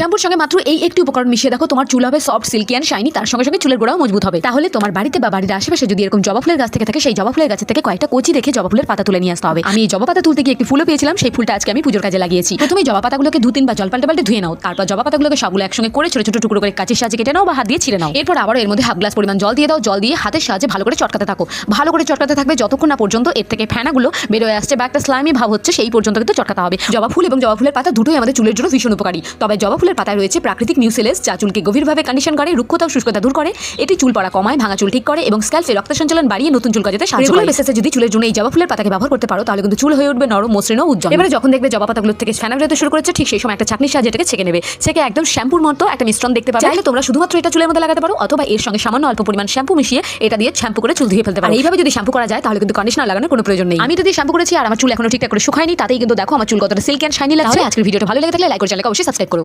শ্যাম্পুর সঙ্গে মাত্র এই একটি উপকরণ মিশিয়ে দেখো। তোমার চুল হবে সফট সিল্কি অ্যান্ড শাইনি তার সঙ্গে সঙ্গে চুলের গোড়াও মজবুত হবে। তাহলে তোমার বাড়িতে বা বাড়ির আশেপাশে যদি এরকম জবা ফুলের গাছ থেকে থাকে, সেই জবা ফুলের গাছ থেকে কয়েকটা কচি দেখে জবা ফুলের পাতা তুলে নিয়ে আসতে হবে। আমি এই জবা পাতা তুলতে গিয়ে একটি ফুলও পেয়েছিলাম, সেই ফুলটা আজকে আমি পুজোর কাজে লাগিয়েছি। প্রথমে জবা পাতাগুলোকে দু তিনবার জল পাল্টে পাল্টে ধুয়ে নাও, তারপর জবা পাতাগুলোকে সবগুলো একসঙ্গে করে ছোট ছোট টুকরো করে কাঁচের সাহায্যে কেটে নাও বা হাত দিয়ে ছিঁড়ে নাও। এরপর আবার এর মধ্যে হাফ গ্লাস পরিমাণ জল দিয়ে দাও, জল দিয়ে হাতের সাহায্যে ভালো করে চটকাতে থাকো। ভালো করে চটকাতে থাকবে যতক্ষণ না পর্যন্ত এর থেকে ফেনাগুলো বেরোয় আসছে বা একটা স্লাইমি ভাব হচ্ছে, সেই পর্যন্ত কিন্তু চটকাতে হবে। জবা ফুল এবং জবা ফুলের পাতা দুটোই আমাদের চুলের জন্য ভীষণ উপকারী। তবে জবা ফুলের পাতায় রয়েছে প্রাকৃতিক মিউসেলেস যা চুলকে গভীরভাবে কন্ডিশন করে রুক্ষতা ও শুষ্কতা দূর করে। এটি চুল পড়া কমায় ভাঙা চুল ঠিক করে এবং স্ক্যাল্পে রক্ত সঞ্চালন বাড়িয়ে নতুন চুল গজাতে সাহায্য করে। বেসিসে যদি চুলের জন্য এই জবা ফুলের পাতাকে ব্যবহার করতে পারো তাহলে কিন্তু চুল হয়ে উঠবে নরম মসৃণ ও উজ্জ্বল। এবারে যখন দেখবে জবা পাতাগুলো থেকে ফেনা বেরোতে শুরু করেছে ঠিক সেই সময় একটা চাকনির সাহায্যে এটাকে ছেঁকে নেবে। ছেঁকে একদম শ্যাম্পুর মতো একটা মিশ্রণ দেখতে পাবে। চাইলে তোমরা শুধুমাত্র এটা চুলের মধ্যে লাগাতে পারো অথবা এর সঙ্গে সামান্য অল্প পরিমাণ শ্যাম্পু মিশিয়ে এটা দিয়ে শ্যাম্পু করে চুল ধুয়ে ফেলতে পারো। এইভাবে যদি শ্যাম্পু করা যায় তাহলে কিন্তু কন্ডিশনার লাগানোর কোনো প্রয়োজন নেই। আমি যদি শ্যাম্পু করেছি আর আমার চুল এখনও ঠিকঠাক করে শুকায়নি তাতেই কিন্তু দেখো আমার চুল কতটা সিল্ক অ্যান্ড শাইনি লাগছে। আজকের ভিডিওটা ভালো লেগে থাকলে লাইক করে চ্যানেলকে অবশ্যই সাবস্ক্রাইব করো।